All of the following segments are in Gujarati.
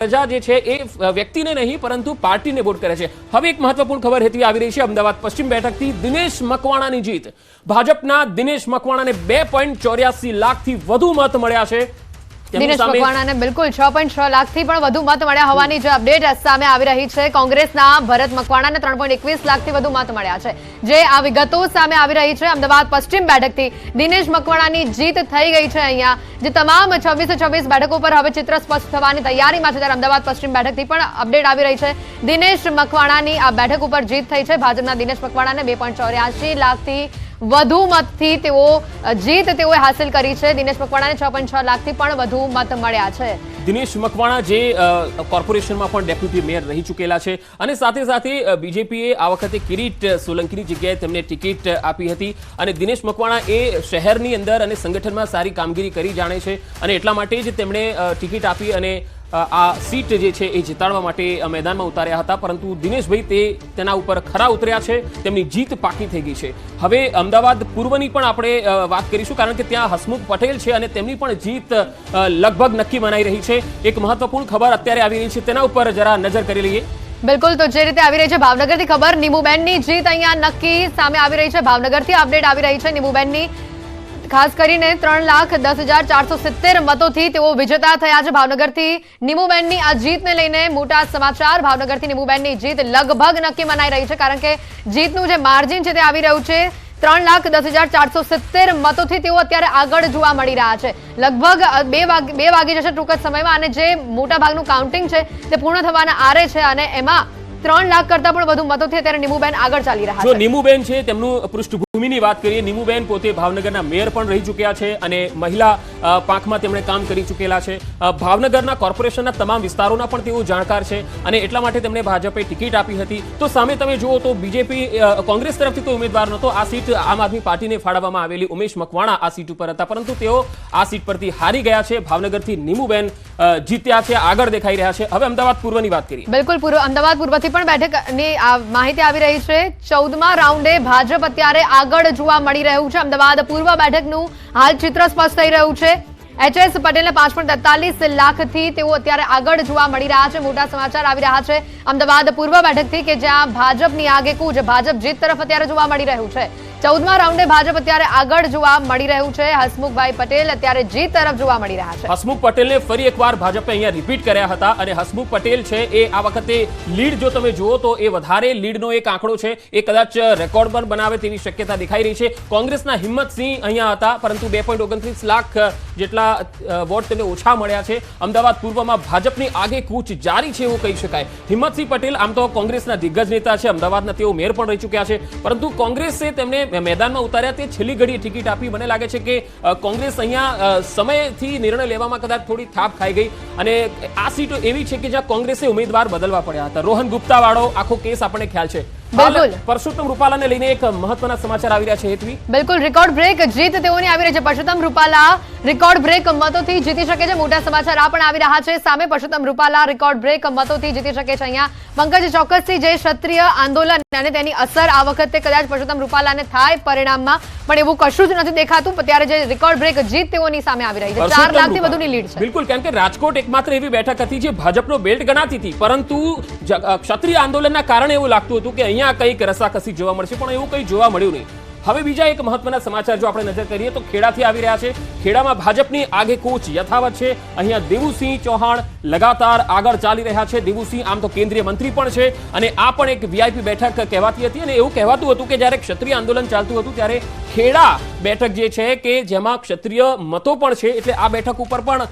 પ્રજા જે છે એ વ્યક્તિને નહીં, પરંતુ પાર્ટીને વોટ કરે છે. હવે એક મહત્વપૂર્ણ ખબર હેતવી આવી રહી છે. અમદાવાદ પશ્ચિમ બેઠકથી દિનેશ મકવાણાની જીત. ભાજપના દિનેશ મકવાણાને બે પોઈન્ટ ચોર્યાસી લાખથી વધુ મત મળ્યા છે. દિનેશ મકવાણાને બિલકુલ છ પોઈન્ટ છ લાખથી પણ વધુ મત મળ્યા હોવાની જે અપડેટ સામે આવી રહી છે. કોંગ્રેસના ભરત મકવાણાને ત્રણ પોઈન્ટ એકવીસ લાખથી વધુ મત મળ્યા છે. જે આ વિગતો સામે આવી રહી છે. અમદાવાદ પશ્ચિમ બેઠકથી દિનેશ મકવાણાની જીત થઈ ગઈ છે અહીંયા. જે તમામ છવ્વીસે છવ્વીસ બેઠકો પર હવે ચિત્ર સ્પષ્ટ થવાની તૈયારીમાં છે. ત્યારે અમદાવાદ પશ્ચિમ બેઠકથી પણ અપડેટ આવી રહી છે. દિનેશ મકવાણાની આ બેઠક ઉપર જીત થઈ છે. ભાજપના દિનેશ મકવાણાને બે લાખથી વધુ મતથી તેઓ જીત તેઓએ હાંસિલ કરી છે. દિનેશ મકવાણાને છ પોઈન્ટ છ લાખથી પણ વધુ મત મળ્યા છે. દિનેશ મકવાણા જે કોર્પોરેશનમાં પણ ડેપ્યુટી મેયર રહી ચૂકેલા છે અને સાથે સાથે બીજેપીએ આ વખતે કિરીટ સોલંકીની જગ્યાએ તેમને ટિકિટ આપી હતી અને દિનેશ મકવાણા એ શહેરની અંદર અને સંગઠનમાં સારી કામગીરી કરી જાણે છે અને એટલા માટે જ તેમણે ટિકિટ આપી અને આ સીટ જે છે એ જીતાડવા માટે મેદાનમાં ઉતાર્યા હતા, પરંતુ દિનેશભાઈ તે તેના ઉપર ખરા ઉતર્યા છે, તેમની જીત પાકી થઈ ગઈ છે. હવે અમદાવાદ પૂર્વની પણ આપણે વાત કરીશું, કારણ કે ત્યાં હસમુખ પટેલ છે અને તેમની પણ જીત લગભગ નક્કી મનાઈ રહી છે. એક મહત્વપૂર્ણ ખબર અત્યારે આવી રહી છે, તેના ઉપર જરા નજર કરી લઈએ. બિલકુલ, તો જે રીતે આવી રહી છે ભાવનગરથી ખબર, નીમુબેનની જીત અહીંયા નક્કી સામે આવી રહી છે, ભાવનગરથી અપડેટ આવી રહી છે નીમુબેનની. ખાસ કરીને ત્રણ લાખ દસ હજાર ચારસો સિત્તેર મતોથી તેઓ વિજેતા થયા છે. ભાવનગરથી નિમુબેનની આ જીતને લઈને મોટા સમાચાર. ભાવનગરથી નિમુબેનની જીત લગભગ નક્કી મનાઈ રહી છે, કારણ કે જીતનું જે માર્જિન છે તે આવી રહ્યું છે. ત્રણ લાખ દસ હજાર ચારસો સિત્તેર મતોથી તેઓ અત્યારે આગળ જોવા મળી રહ્યા છે. લગભગ બે વાગે, બે વાગી જશે ટૂંક જ સમયમાં અને જે મોટા ભાગનું કાઉન્ટિંગ છે તે પૂર્ણ થવાના આરે છે અને એમાં ત્રણ લાખ કરતા પણ વધુ મતો થયા ત્યારે નીમુબેન આગળ ચાલી રહ્યા છે. નીમુબેન છે તેમનું પૃષ્ઠભૂમિની વાત કરીએ નીમુબેન પોતે ભાવનગરના મેયર પણ રહી ચૂક્યા છે અને મહિલા પાંખમાં તેમણે કામ કરી ચૂકેલા છે. ભાવનગરના કોર્પોરેશનના તમામ વિસ્તારોના પણ તેઓ જાણકાર છે અને એટલા માટે તેમણે ભાજપે ટિકિટ આપી હતી. તો સામે તમે જુઓ તો બીજેપી કોંગ્રેસ તરફથી કોઈ ઉમેદવાર નહોતો. આ સીટ આમ આદમી પાર્ટીને ફાળવવામાં આવેલી ઉમેશ મકવાણા આ સીટ ઉપર હતા. પરંતુ તેઓ આ સીટ પરથી હારી ગયા છે. ભાવનગરથી નીમુબેન જીત્યા છે, આગળ દેખાઈ રહ્યા છે. હવે અમદાવાદ પૂર્વની વાત કરીએ. બિલકુલ, પૂર્વ અમદાવાદ પૂર્વથી પણ બેઠકની માહિતી આવી રહી છે. ચૌદમા રાઉન્ડે ભાજપ અત્યારે આગળ જોવા મળી રહ્યું છે. અમદાવાદ પૂર્વ બેઠકનું હાલ ચિત્ર સ્પષ્ટ થઈ રહ્યું છે. એચએસ પટેલને પાંચ પોઈન્ટ તેતાલીસ લાખથી તેઓ અત્યારે આગળ જોવા મળી રહ્યા છે. મોટા સમાચાર આવી રહ્યા છે અમદાવાદ પૂર્વ બેઠકથી કે જ્યાં ભાજપની આગેકૂચ ભાજપ જીત તરફ અત્યારે જોવા મળી રહ્યું છે. ચૌદમા રાઉન્ડે ભાજપ અત્યારે આગળ જોવા મળી રહ્યું છે. હસમુખભાઈ પટેલ અત્યારે જે તરફ જોવા મળી રહ્યા છે. હસમુખ પટેલને ફરી એકવાર ભાજપે અહીંયા રિપીટ કર્યા હતા અને હસમુખ પટેલ છે એ આ વખતે લીડ જો તમે જુઓ તો એ વધારે લીડનો એક આંકડો છે. એ કદાચ રેકોર્ડ પણ બનાવે તેવી શક્યતા દેખાઈ રહી છે. કોંગ્રેસના હિંમતસિંહ અહીંયા હતા, પરંતુ બે લાખ જેટલા વોટ તેને ઓછા મળ્યા છે. અમદાવાદ પૂર્વમાં ભાજપની આગે કૂચ જારી છે એવું કહી શકાય. હિંમતસિંહ પટેલ આમ તો કોંગ્રેસના દિગ્ગજ નેતા છે. અમદાવાદના તેઓ મેયર પણ રહી ચૂક્યા છે. પરંતુ કોંગ્રેસે તેમને મેદાનમાં ઉતાર્યા તે છેલ્લી ઘડીએ ટિકિટ આપી. મને લાગે છે કે કોંગ્રેસ અહીંયા સમયથી નિર્ણય લેવામાં કદાચ થોડી થાપ ખાઈ ગઈ. અને આ સીટો એવી છે કે જ્યાં કોંગ્રેસે ઉમેદવાર બદલવા પડ્યા હતા. રોહન ગુપ્તા વાળો આખો કેસ આપણને ખ્યાલ છે. બિલકુલ. પરસોત્તમ રૂપાલાને લઈને એક મહત્વના સમાચાર આવી રહ્યા છે હેતવી. બિલકુલ રેકોર્ડ બ્રેક જીત તેઓની આવી રહી છે. પરસોત્તમ રૂપાલા રેકોર્ડ બ્રેક મતોથી જીતી શકે છે. મોટા સમાચાર આ પણ આવી રહ્યા છે. સામે પરસોત્તમ રૂપાલા રેકોર્ડ બ્રેક મતોથી જીતી શકે છે અહીંયા. પંકજ ચોક્કસથી જે ક્ષત્રિય આંદોલન અને તેની અસર આ વખતે કદાચ પરસોત્તમ રૂપાલાને થાય પરિણામમાં. પણ એવું કશું જ નથી દેખાતું. ત્યારે જે રેકોર્ડ બ્રેક જીત તેઓની સામે આવી રહી છે. ચાર લાખથી. વધુની લીડ છે. બિલકુલ કેમ કે રાજકોટ એકમાત્ર એવી બેઠક હતી જે ભાજપનો બેલ્ટ ગણાતી હતી. પરંતુ ક્ષત્રિય આંદોલનના કારણે એવું લાગતું હતું કે અહીંયા કંઈક રસાકસી જોવા મળશે પણ એવું કંઈ જોવા મળ્યું નહીં. હવે બીજા એક મહત્વના સમાચાર જો આપણે નજર કરીએ તો ખેડાથી આવી રહ્યા છે. ખેડામાં ભાજપની આગે કૂચ યથાવત છે. અહીંયા દેવુસિંહ ચૌહાણ લગાતાર આગળ ચાલી રહ્યા છે. દેવુસિંહ આમ તો કેન્દ્રીય મંત્રી પણ છે અને આ પણ એક વીઆઈપી બેઠક કહેવાતી હતી અને એવું કહેવાતું હતું કે જ્યારે ક્ષત્રિય આંદોલન ચાલતું હતું ત્યારે ખેડા બેઠક જે છે કે જેમાં ક્ષત્રિય મતો પણ છે એટલે આ બેઠક ઉપર પણ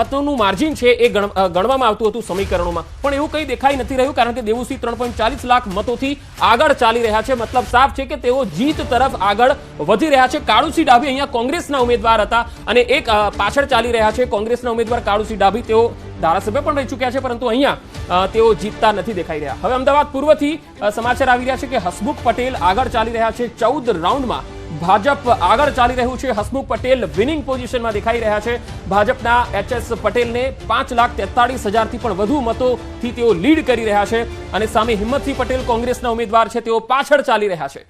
મતોનું માર્જિન છે એ ગણવામાં આવતું હતું સમીકરણોમાં. પણ એવું કંઈ દેખાઈ નથી રહ્યું કારણ કે દેવુસિંહ ત્રણ લાખ મતોથી આગળ ચાલી રહ્યા છે. મતલબ સાફ છે કે તેઓ જીત તરફ આગળ વધી રહ્યા છે. કાળુસિંહ ડાભી અહીંયા કોંગ્રેસના ઉમેદવાર હતા અને એક પાછળ ચાલી રહ્યા છે કોંગ્રેસના ઉમેદવાર કાળુસિંહ ડાભી. તેઓ ધારાસભ્ય પણ રહી ચૂક્યા છે, પરંતુ અહીંયા તેઓ જીતતા નથી દેખાઈ રહ્યા. હવે અમદાવાદ પૂર્વથી સમાચાર આવી રહ્યા છે કે હસમુખ પટેલ આગળ ચાલી રહ્યા છે. ચૌદ રાઉન્ડમાં ભાજપ આગળ ચાલી રહ્યું છે. હસમુખ પટેલ વિનિંગ પોઝિશનમાં દેખાઈ રહ્યા છે. ભાજપના એચ એસ પટેલને પાંચ લાખ તેતાળીસ હજારથી પણ વધુ મતોથી તેઓ લીડ કરી રહ્યા છે અને સામે હિંમતસિંહ પટેલ કોંગ્રેસના ઉમેદવાર છે. તેઓ પાછળ ચાલી રહ્યા છે.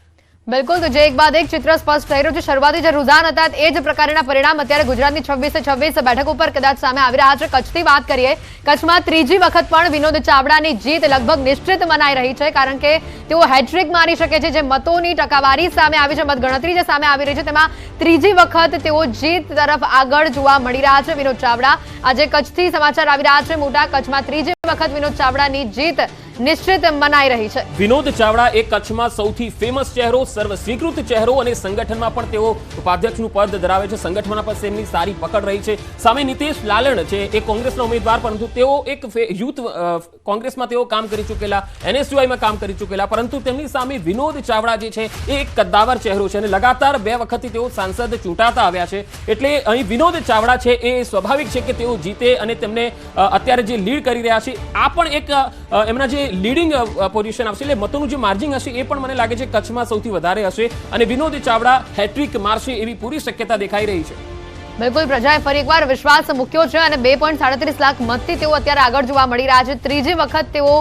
બિલકુલ, તો જે એક બાદ એક ચિત્ર સ્પષ્ટ થઈ રહ્યું છે. શરૂઆતી જે રુઝાન હતા, એ જ પ્રકારના પરિણામ અત્યારે ગુજરાતની છવ્વીસે છવ્વીસ બેઠક ઉપર કદાચ સામે આવી રહ્યા છે. કચ્છથી વાત કરીએ, કચ્છમાં ત્રીજી વખત પણ વિનોદ ચાવડાની જીત લગભગ નિશ્ચિત મનાઈ રહી છે, કારણ કે તેઓ હેટ્રિક મારી શકે છે. જે મતોની ટકાવારી સામે આવી છે, મતગણતરી જે સામે આવી રહી છે, તેમાં ત્રીજી વખત તેઓ જીત તરફ આગળ જોવા મળી રહ્યા છે વિનોદ ચાવડા. આજે કચ્છથી સમાચાર આવી રહ્યા છે. મોટા કચ્છમાં ત્રીજી વખત વિનોદ ચાવડાની જીત નિશ્ચિત મનાઈ રહી છે. વિનોદ ચાવડા એ કચ્છમાં સૌથી ફેમસ ચહેરો સર્વ સ્વીકૃત ચહેરો અને સંગઠનમાં પણ તેઓ ઉપાધ્યક્ષનું પદ ધરાવે છે. સંગઠનમાં પણ તેમની સારી પકડ રહી છે. સામે નીતિશ લાલણ છે, એ કોંગ્રેસના ઉમેદવાર, પરંતુ તેઓ એક યુથ કોંગ્રેસમાં તેઓ કામ કરી ચૂકેલા, એનએસયુઆઈમાં કામ કરી ચૂકેલા, પરંતુ તેમની સામે વિનોદ ચાવડા જે છે, એ એક કદ્દાવર ચહેરો છે અને લગાતાર બે વખતથી તેઓ સાંસદ ચૂંટાતા આવ્યા છે. એટલે અહીં વિનોદ ચાવડા છે, એ સ્વાભાવિક છે કે તેઓ જીતે અને તેમને અત્યારે જે લીડ કરી રહ્યા છે, આ પણ એક એમના જે લીડિંગ પોઝિશન આવશે. એટલે મતોનું જે માર્જિન હશે એ પણ મને લાગે છે કચ્છમાં સૌથી વધારે હશે. અને વિનોદ ચાવડા હેટ્રિક મારશે એવી પૂરી શક્યતા દેખાઈ રહી છે. બિલકુલ, પ્રજાએ ફરી એકવાર વિશ્વાસ મૂક્યો છે અને બે પોઈન્ટ સાડત્રીસ લાખ મતથી તેઓ અત્યારે આગળ જોવા મળી રહ્યા છે. ત્રીજી વખત તેઓ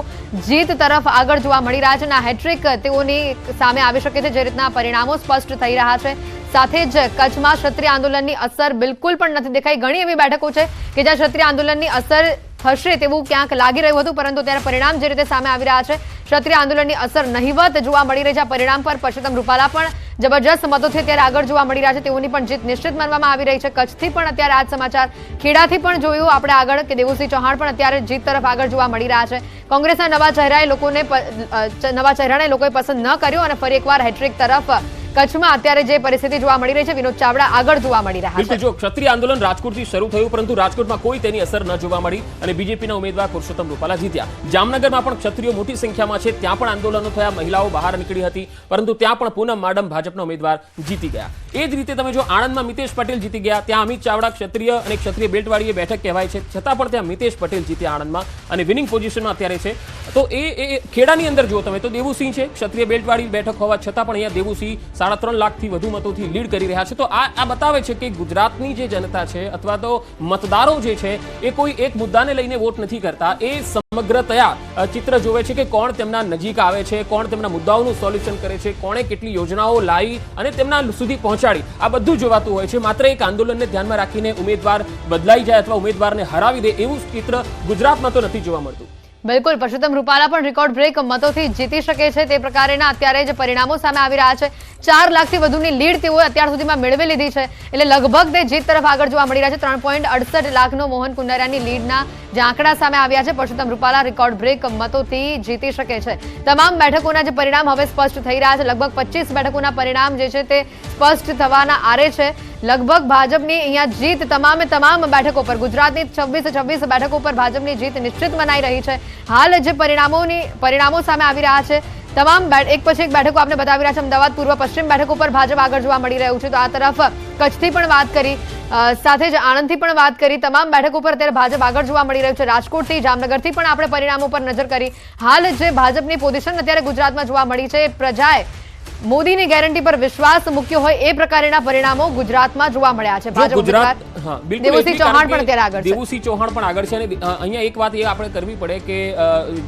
જીત તરફ આગળ જોવા મળી રહ્યા છે અને આ હેટ્રિક તેઓની સામે આવી શકે છે, જે રીતના પરિણામો સ્પષ્ટ થઈ રહ્યા છે. સાથે જ કચ્છમાં ક્ષત્રિય આંદોલનની અસર બિલકુલ પણ નથી દેખાઈ. ઘણી એવી બેઠકો છે કે જ્યાં ક્ષત્રિય આંદોલનની અસર થશે તેવું ક્યાંક લાગી રહ્યું હતું, પરંતુ ત્યારે પરિણામ જે રીતે સામે આવી રહ્યા છે, ક્ષત્રિય આંદોલનની અસર નહિવત જોવા મળી રહી છે. પરિણામ પર પરસોત્તમ રૂપાલા પણ જબરજસ્ત મતોથી અત્યારે આગળ જોવા મળી રહ્યા છે. તેઓની પણ જીત નિશ્ચિત માનવામાં આવી રહી છે. કચ્છથી પણ અત્યારે આ સમાચાર ખેડાથી પણ જોયું. આપણે આગળ કે દેવુસિંહ ચૌહાણ પણ અત્યારે જીત તરફ આગળ જોવા મળી રહ્યા છે. કોંગ્રેસના નવા ચહેરાએ લોકોને નવા ચહેરાને લોકોએ પસંદ ન કર્યો અને ફરી એકવાર હેટ્રિક તરફ કચ્છમાં અત્યારે જે પરિસ્થિતિ જોવા મળી રહી છે વિનોદ ચાવડા આગળ જોવા મળી રહ્યા છે. જો ક્ષત્રિય આંદોલન રાજકોટથી શરૂ થયું પરંતુ રાજકોટમાં કોઈ તેની અસર ન જોવા મળી અને બીજેપીના ઉમેદવાર પુરુષોત્તમ રૂપાલા જીત્યા. જામનગરમાં પણ ક્ષત્રિયો મોટી સંખ્યામાં છે ત્યાં પણ આંદોલનો થયા મહિલાઓ બહાર નીકળી હતી પરંતુ ત્યાં પણ પૂનમ માડમ ભાજપના ઉમેદવાર જીતી ગયા. એ જ રીતે તમે જો આણંદમાં મિતેશ પટેલ જીતી ગયા ત્યાં અમિત ચાવડા ક્ષત્રિય અને ક્ષત્રિય બેલ્ટવાળી બેઠક કહેવાય છે છતાં પણ ત્યાં મિતેશ પટેલ જીત્યા આણંદમાં અને વિનિંગ પોઝિશનમાં અત્યારે છે. તો એ એ ખેડાની અંદર જુઓ તમે તો દેવુસિંહ છે ક્ષત્રિય બેલ્ટવાળી બેઠક હોવા છતાં પણ અહીંયા દેવુસિંહ સાડા ત્રણ લાખથી વધુ મતોથી લીડ કરી રહ્યા છે. તો આ આ બતાવે છે કે ગુજરાતની જે જનતા છે અથવા તો મતદારો જે છે, એ કોઈ એક મુદ્દાને લઈને વોટ નથી કરતા. એ સમગ્રતયા ચિત્ર જોવે છે કે કોણ તેમના નજીક આવે છે, કોણ તેમના મુદ્દાઓનું સોલ્યુશન કરે છે, કોણે કેટલી યોજનાઓ લાવી અને તેમના સુધી પહોંચાડી. આ બધું જોવાતું હોય છે. માત્ર એક આંદોલનને ધ્યાનમાં રાખીને ઉમેદવાર બદલાઈ જાય અથવા ઉમેદવારને હરાવી દે એવું ચિત્ર ગુજરાતમાં તો નથી જોવા મળતું. બિલકુલ પરસોત્તમ રૂપાલા પણ રેકોર્ડ બ્રેક મતોથી જીતી શકે છે તે પ્રકારના અત્યારે જે પરિણામો સામે આવી રહ્યા છે. ચાર લાખથી વધુની લીડ તેઓએ અત્યાર સુધીમાં મેળવી લીધી છે. એટલે લગભગ તે જીત તરફ આગળ જોવા મળી રહ્યા છે. ત્રણ પોઈન્ટ અડસઠ લાખનો મોહન કુંડારિયાની લીડના જે આંકડા સામે આવ્યા છે પરસોત્તમ રૂપાલા રેકોર્ડ બ્રેક મતોથી જીતી શકે છે. તમામ બેઠકોના જે પરિણામ હવે સ્પષ્ટ થઈ રહ્યા છે. લગભગ પચીસ બેઠકોના પરિણામ જે છે તે સ્પષ્ટ થવાના આરે છે. લગભગ ભાજપની અહીંયા જીત, તમામે તમામ બેઠકો પર. ગુજરાતની છવ્વીસ છવ્વીસ બેઠકો પર ભાજપની જીત નિશ્ચિત મનાઈ રહી છે. હાલ જે પરિણામોની, પરિણામો સામે આવી રહ્યા છે, તમામ એક પછી એક બેઠકો આપણે બતાવી રહ્યા છે. અમદાવાદ, પૂર્વ, પશ્ચિમ બેઠકો પર ભાજપ આગળ જોવા મળી રહ્યું છે. તો આ તરફ કચ્છથી પણ વાત કરી સાથે જ આણંદથી પણ વાત કરી. તમામ બેઠકો પર અત્યારે ભાજપ આગળ જોવા મળી રહ્યું છે. રાજકોટથી, જામનગરથી પણ આપણે પરિણામો પર નજર કરી. હાલ જે ભાજપની પોઝિશન અત્યારે ગુજરાતમાં જોવા મળી છે પ્રજાએ મોદીની ગેરંટી પર વિશ્વાસ મૂક્યો હોય એ પ્રકારના પરિણામો ગુજરાતમાં જોવા મળ્યા છે. ગુજરાત દેવુસિંહ ચૌહાણ પણ અત્યારે આગળ દેવુસિંહ ચૌહાણ પણ આગળ છે અને અહીંયા એક વાત એ આપણે કરવી પડે કે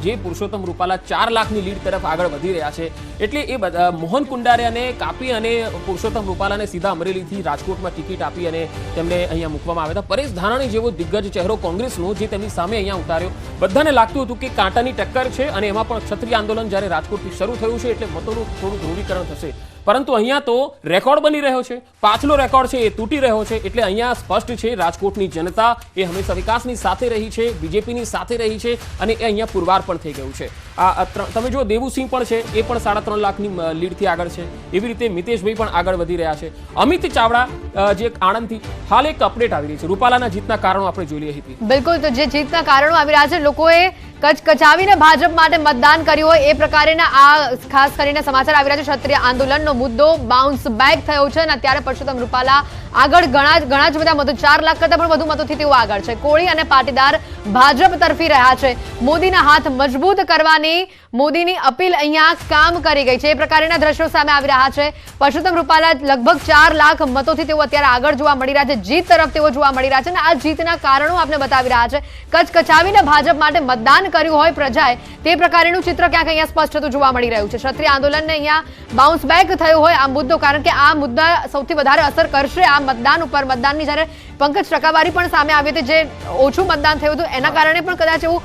જે પુરુષોત્તમ રૂપાલા ચાર લાખની લીડ તરફ આગળ વધી રહ્યા છે એટલે એ મોહન કુંડારિયાને કાપી અને પુરુષોત્તમ રૂપાલાને સીધા અમરેલીથી રાજકોટમાં ટિકિટ આપી અને તેમને અહીંયા મૂકવામાં આવ્યા હતા. પરેશ ધાનાણી જેવો દિગ્ગજ ચહેરો કોંગ્રેસનો જે તેમની સામે અહીંયા ઉતાર્યો. બધાને લાગતું હતું કે કાંટાની ટક્કર છે અને એમાં પણ ક્ષત્રિય આંદોલન જ્યારે રાજકોટથી શરૂ થયું છે એટલે મતોનું થોડું ધ્રુવીકરણ થશે પરંતુ અહીંયા તો રેકોર્ડ બની રહ્યો છે. પાછલો રેકોર્ડ છે એ તૂટી રહ્યો છે એટલે અહીંયા સ્પષ્ટ છે રાજકોટની જનતા એ હંમેશા વિકાસની સાથે રહી છે, બીજેપીની સાથે રહી છે અને એ અહીંયા પુરવાર પણ થઈ ગયું છે. આ તમે જો દેવુસિંહ પણ છે, એ પણ સાડા ત્રણ લાખની લીડથી આગળ છે. એવી રીતે મિતેશભાઈ પણ આગળ વધી રહ્યા છે. અમિત ચાવડા જે આણંદથી હાલ એક અપડેટ આવી રહી છે. રૂપાલાના જીતના કારણો આપણે જોઈ લઈએ બિલકુલ, તો જે જીતના કારણો આવી રહ્યા છે, લોકોએ કચ્છ કચાવીને ભાજપ માટે મતદાન કર્યું હોય એ પ્રકારના આ ખાસ કરીને સમાચાર આવી રહ્યા છે. ક્ષત્રિય આંદોલનનો મુદ્દો બાઉન્સ બેક થયો છે અને અત્યારે પરસોત્તમ રૂપાલા આગળ ઘણા ઘણા જ બધા મતો ચાર લાખ કરતા પણ વધુ મતોથી તેઓ આગળ છે. કોળી અને પાટીદાર ભાજપ તરફી રહ્યા છે. મોદીના હાથ મજબૂત કરવાની મોદીની અપીલ અહીંયા કામ કરી ગઈ છે. એ પ્રકારના દ્રશ્યો સામે આવી રહ્યા છે. પરસોત્તમ રૂપાલા લગભગ ચાર લાખ મતોથી તેઓ અત્યારે આગળ જોવા મળી રહ્યા છે. જીત તરફ તેઓ જોવા મળી રહ્યા છે અને આ જીતના કારણો આપણે બતાવી રહ્યા છે. કચકચાવીને ભાજપ માટે મતદાન કર્યું હોય પ્રજાએ, તે પ્રકારનું ચિત્ર ક્યાંક અહીંયા સ્પષ્ટ થતું જોવા મળી રહ્યું છે. ક્ષત્રિય આંદોલનને અહીંયા બાઉન્સ બેક થયો હોય આ મુદ્દો, કારણ કે આ મુદ્દા સૌથી વધારે અસર કરશે આ મતદાન ઉપર મતદાનની જ્યારે પંકજ ટકાવારી પણ સામે આવી હતી, જે ઓછું મતદાન થયું હતું, એના કારણે પણ કદાચ એવું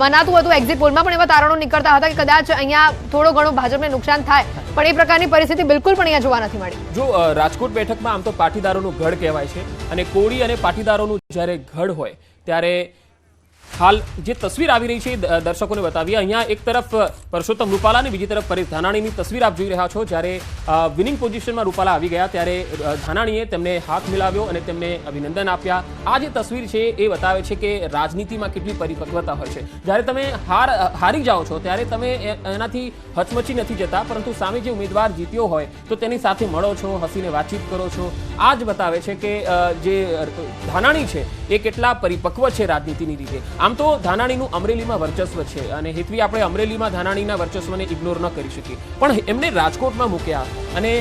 મનાતું હતું એક્ઝિટ પોલમાં પણ એવા તારણો નીકળતા હતા કે કદાચ અહીંયા થોડો ઘણો ભાજપને નુકસાન થાય. પણ એ પ્રકારની પરિસ્થિતિ બિલકુલ પણ અહીંયા જોવા નથી મળી. જો રાજકોટ બેઠકમાં આમ તો પાટીદારોનું ગઢ કહેવાય છે અને કોળી અને પાટીદારોનું જ્યારે ગઢ હોય, ત્યારે હાલ જે તસવીર આવી રહી છે દર્શકોને બતાવીએ. અહીંયા એક તરફ પરસોત્તમ રૂપાલા અને બીજી તરફ પરેશ ધાનાણીની તસવીર આપ જોઈ રહ્યા છો જ્યારે વિનિંગ પોઝિશનમાં રૂપાલા આવી ગયા ત્યારે ધાનાણીએ તેમને હાથ મિલાવ્યો અને તેમને અભિનંદન આપ્યા. આ જે તસવીર છે એ બતાવે છે કે રાજનીતિમાં કેટલી પરિપક્વતા હોય છે. જ્યારે તમે હાર હારી જાઓ છો ત્યારે તમે એનાથી હચમચી નથી જતા, પરંતુ સામે જે ઉમેદવાર જીત્યો હોય તો તેની સાથે મળો છો, હસીને વાતચીત કરો છો. આ જ બતાવે છે કે જે ધાનાણી છે એ કેટલા પરિપક્વ છે રાજનીતિની રીતે. આમ તો ધાનાણીનું અમરેલીમાં વર્ચસ્વ છે અને હેતવી આપણે અમરેલીમાં ધાનાણીના વર્ચસ્વને ઇગ્નોર ન કરી શકીએ. પણ એમને રાજકોટમાં મૂક્યા અને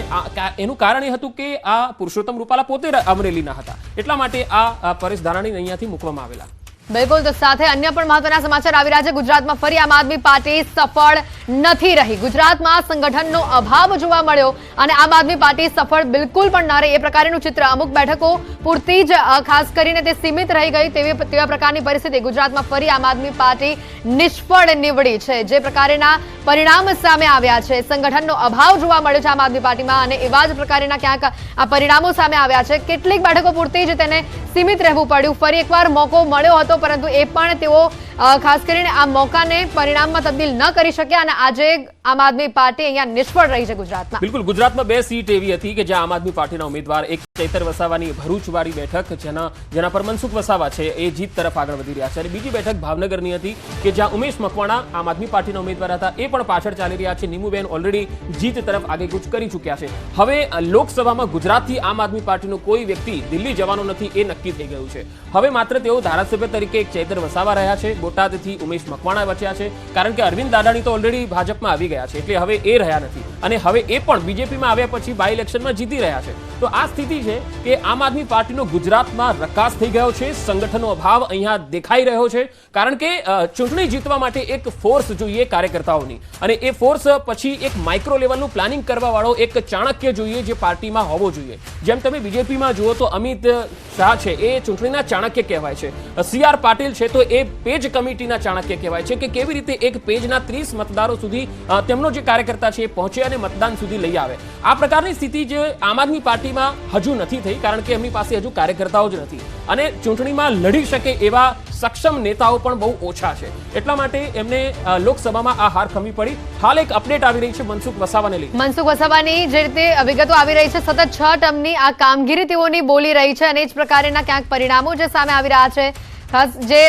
એનું કારણ એ હતું કે આ પુરુષોત્તમ રૂપાલા પોતે અમરેલીના હતા. એટલા માટે આ પરેશ ધાનાણીને અહીંયાથી મૂકવામાં આવેલા. બિલકુલ તો સાથે અન્ય પણ મહત્વના સમાચાર આવી રહ્યા છે. ગુજરાતમાં ફરી આમ આદમી પાર્ટી સફળ નથી રહી. ગુજરાતમાં સંગઠનનો અભાવ જોવા મળ્યો અને આમ આદમી પાર્ટી સફળ બિલકુલ પણ ન રહી. એ પ્રકારનું ચિત્ર અમુક બેઠકો પૂરતી જ ખાસ કરીને તે સીમિત રહી ગઈ તેવી, તેવા પ્રકારની પરિસ્થિતિ. ગુજરાતમાં ફરી આમ આદમી પાર્ટી નિષ્ફળ નીવડી છે. જે પ્રકારના પરિણામ સામે આવ્યા છે. સંગઠનનો અભાવ જોવા મળ્યો છે આમ આદમી પાર્ટીમાં અને એવા જ પ્રકારના ક્યાંક આ પરિણામો સામે આવ્યા છે. કેટલીક બેઠકો પૂરતી જ તેને સીમિત રહેવું પડ્યું. ફરી એકવાર મોકો મળ્યો હતો. પરંતુ એ પણ તેઓ ખાસ કરીને આ મોકાને પરિણામમાં તબદીલ ન કરી શક્યા અને આજે આમ આદમી પાર્ટી અહીંયા નિષ્ફળ રહી છે ગુજરાતમાં. બિલકુલ, ગુજરાતમાં બે સીટ એવી હતી કે જ્યાં આમ આદમી પાર્ટીના ઉમેદવાર એક ચૈતર વસાવાની ભરૂચવાળી બેઠક જેના જેના પર મનસુખ વસાવા છે એ જીત તરફ આગળ વધી રહ્યા છે. અને બીજી બેઠક ભાવનગરની હતી કે જ્યાં ઉમેશ મકવાણા આમ આદમી પાર્ટીના ઉમેદવાર હતા એ પણ પાછળ ચાલી રહ્યા છે. નીમુબેન ઓલરેડી જીત તરફ આગેકૂચ કરી ચૂક્યા છે. હવે લોકસભામાં ગુજરાતથી આમ આદમી પાર્ટીનો કોઈ વ્યક્તિ દિલ્હી જવાનો નથી એ નક્કી થઈ ગયું છે. હવે માત્ર તેઓ ધારાસભ્ય તરીકે એક ચૈતર વસાવા રહ્યા છે. બોટાદથી ઉમેશ મકવાણા બચ્યા છે. કારણ કે અરવિંદ દાદાણી તો ઓલરેડી ભાજપમાં આવી ગયા છે. એટલે હવે એ રહ્યા નથી. અને હવે એ પણ બીજેપીમાં આવ્યા પછી બાય ઇલેક્શનમાં જીતી રહ્યા છે. તો આ સ્થિતિ છે કે આમ આદમી પાર્ટીનો ગુજરાતમાં રકાસ થઈ ગયો છે. સંગઠનનો અભાવ અહીંયા દેખાઈ રહ્યો છે. કારણ કે ચૂંટણી જીતવા માટે એક ફોર્સ જોઈએ કાર્યકર્તાઓની. અને એ ફોર્સ પછી એક માઇક્રો લેવલનું પ્લાનિંગ કરવા વાળો એક ચાણક્ય જોઈએ જે પાર્ટીમાં હોવો જોઈએ. જેમ તમે બીજેપીમાં જુઓ તો અમિત શાહ છે એ ચૂંટણીના ચાણક્ય કહેવાય છે. સી આર પાટીલ છે તો એ પેજ કમિટીના ચાણક્ય કહેવાય છે કે કેવી રીતે એક પેજના ત્રીસ મતદારો સુધી તેમનો જે કાર્યકર્તા છે એ પહોંચે અને મતદાન સુધી લઈ આવે. આ પ્રકારની સ્થિતિ જે આમ આદમી પાર્ટીમાં હજુ નથી થઈ, કારણ કે એમની પાસે હજુ કાર્યકર્તાઓ જ નથી. અને ચૂંટણીમાં લડી શકે એવા સક્ષમ નેતાઓ પણ બહુ ઓછા છે. એટલા માટે એમને લોકસભામાં આ હાર ખમી પડી. હાલ એક અપડેટ આવી રહી છે મનસુખ વસાવાને લઈ મનસુખ વસાવાની જે રીતે વિગતો આવી રહી છે, સતત છ ટર્મની આ કામગીરી તેઓની બોલી રહી છે અને એ જ પ્રકારના ક્યાંક પરિણામો જે સામે આવી રહ્યા છે. ખાસ જે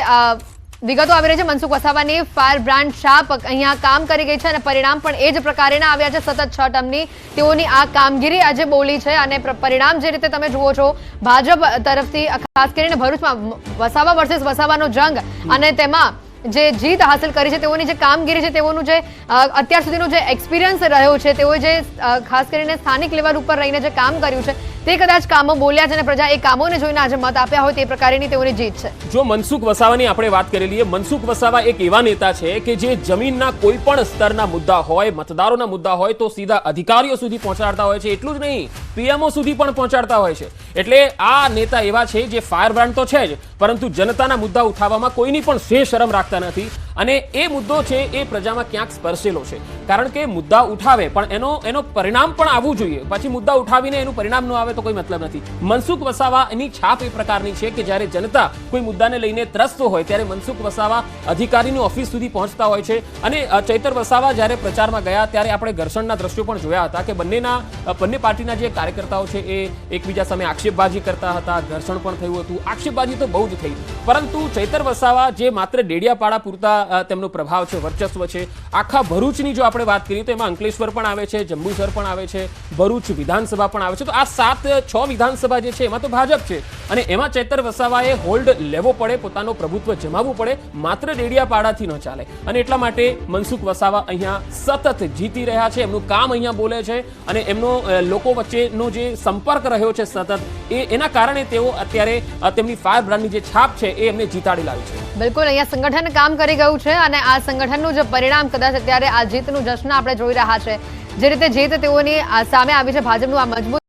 વિગતો આવી રહી છે મનસુખ વસાવાની ફાયર બ્રાન્ડ શાપ અહીંયા કામ કરી ગઈ છે અને પરિણામ પણ એ જ પ્રકારેના આવ્યા છે સતત છ ટર્મની તેઓની આ કામગીરી આજે બોલી છે અને પરિણામ જે રીતે તમે જુઓ છો, ભાજપ તરફથી ખાસ કરીને ભરૂચમાં વસાવા વર્સેસ વસાવાનો જંગ અને તેમાં જે જીત હાંસલ કરી છે, તેઓની જે કામગીરી છે, તેઓનું જે અત્યાર સુધીનો જે એક્સપિરિયન્સ રહ્યો છે, તેઓએ જે ખાસ કરીને સ્થાનિક લેવલ ઉપર રહીને જે કામ કર્યું છે તે કદાચ કામો બોલ્યા છે અને પ્રજા એ કામોને જોઈને આજે મત આપ્યા હોય તે પ્રકારની તેઓની જીત છે. જો મનસુખ વસાવાની આપણે વાત કરી લઈએ, મનસુખ વસાવા એક એવા નેતા છે કે જે જમીનના કોઈ પણ સ્તરના મુદ્દા હોય, મતદારોના મુદ્દા હોય, તો સીધા અધિકારીઓ સુધી પહોંચાડતા હોય છે. એટલું જ નહીં, પીએમઓ સુધી પણ પહોંચાડતા હોય છે. એટલે આ નેતા એવા છે જે ફાયર બ્રાન્ડ તો છે જ, પરંતુ જનતાના મુદ્દા ઉઠાવવામાં કોઈની પણ શે શરમ રાખતા નથી. અને એ મુદ્દો છે એ પ્રજામાં ક્યાંક સ્પર્શેલો છે. કારણ કે મુદ્દા ઉઠાવે, પણ એનો એનો પરિણામ પણ આવવું જોઈએ. પછી મુદ્દા ઉઠાવીને એનું પરિણામ ન આવે તો કોઈ મતલબ નથી. મનસુખ વસાવા એની છાપ એ પ્રકારની છે કે જ્યારે જનતા કોઈ મુદ્દાને લઈને ત્રસ્ત હોય, ત્યારે મનસુખ વસાવા અધિકારીની ઓફિસ સુધી પહોંચતા હોય છે. અને ચૈતર વસાવા જ્યારે પ્રચારમાં ગયા, ત્યારે આપણે ઘર્ષણના દ્રશ્યો પણ જોયા હતા કે બંનેના બંને પાર્ટીના જે કાર્યકર્તાઓ છે એ એકબીજા સામે આક્ષેપબાજી કરતા હતા, ઘર્ષણ પણ થયું હતું. આક્ષેપબાજી તો બહુ જ થઈ. પરંતુ ચૈતર વસાવા જે માત્ર ડેડિયાપાડા પૂરતા તેમનો પ્રભાવ છે, વર્ચસ્વ છે, આખા ભરૂચની જો આપણે વાત કરીએ તો એમાં અંકલેશ્વર પણ આવે છે, જંબુસર પણ આવે છે, ભરૂચ વિધાનસભા પણ આવે છે. તો આ સાત, છ વિધાનસભા જે છે એમાં તો ભાજપ છે. અને એમાં ચેતર વસાવાએ હોલ્ડ લેવો પડે, પોતાનો પ્રભુત્વ જમાવવું પડે, માત્ર ડેડિયાપાડાથી ન ચાલે. અને એટલા માટે મનસુખ વસાવા અહીંયા સતત જીતી રહ્યા છે, એમનું કામ અહીંયા બોલે છે. અને એમનો લોકો વચ્ચેનો જે સંપર્ક રહ્યો છે સતત, એ, એના કારણે તેઓ અત્યારે તેમની ફાયર બ્રાન્ડની જે છાપ છે, એ એમને જીતાડી લાવી છે. બિલકુલ, અહીંયા સંગઠન કામ કરી ગયું છે અને આ સંગઠનનું જે પરિણામ કદાચ અત્યારે આ જીતનું જશ્ન આપણે જોઈ રહ્યા છે. જે રીતે જીત તેઓની સામે આવી છે, ભાજપનું આ મજબૂત